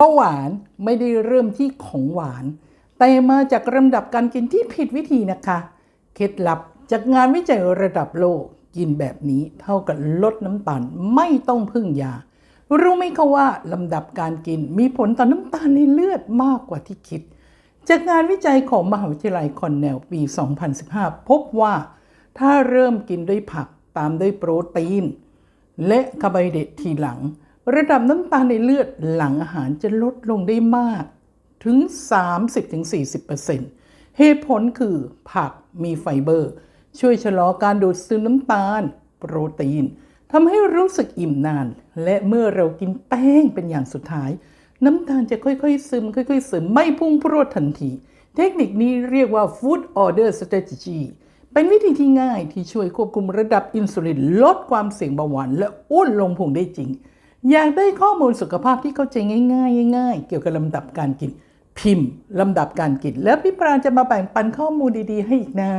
เบาหวานไม่ได้เริ่มที่ของหวาน แต่มาจากลำดับการกินที่ผิดวิธีนะคะ เคล็ดลับจากงานวิจัยระดับโลกกินแบบนี้เท่ากับลดน้ำตาลไม่ต้องพึ่งยา รู้ไหมคะว่าลำดับการกินมีผลต่อน้ำตาลในเลือดมากกว่าที่คิด จากงานวิจัยของมหาวิทยาลัยคอนเนลปี 2015 พบว่าถ้าเริ่มกินด้วยผักตามด้วยโปรตีน และคาร์โบไฮเดรตทีหลัง ระดับน้ำตาลในเลือดหลังอาหารจะลดลงได้มากถึง 30-40%เหตุผลคือผักมีไฟเบอร์ ช่วยชะลอการดูดซึมน้ำตาล โปรตีนทำให้รู้สึกอิ่มนาน และเมื่อเรากินแป้งเป็นอย่างสุดท้าย น้ำตาลจะค่อยๆ ซึม ค่อยๆ ซึมไม่พุ่งพรวดทันที เทคนิคนี้เรียกว่า Food Order Strategy เป็นวิธีที่ง่ายที่ช่วยควบคุมระดับอินซูลินลดความเสี่ยงเบาหวานและอ้วนลงพุงได้จริง อยากได้ข้อมูลสุขภาพที่เข้าใจง่ายๆง่าย ๆ เกี่ยวกับลำดับการกิน พิมพ์ลำดับการกิน แล้วพี่ปราณจะมาแบ่งปันข้อมูลดีๆ ให้อีกนะ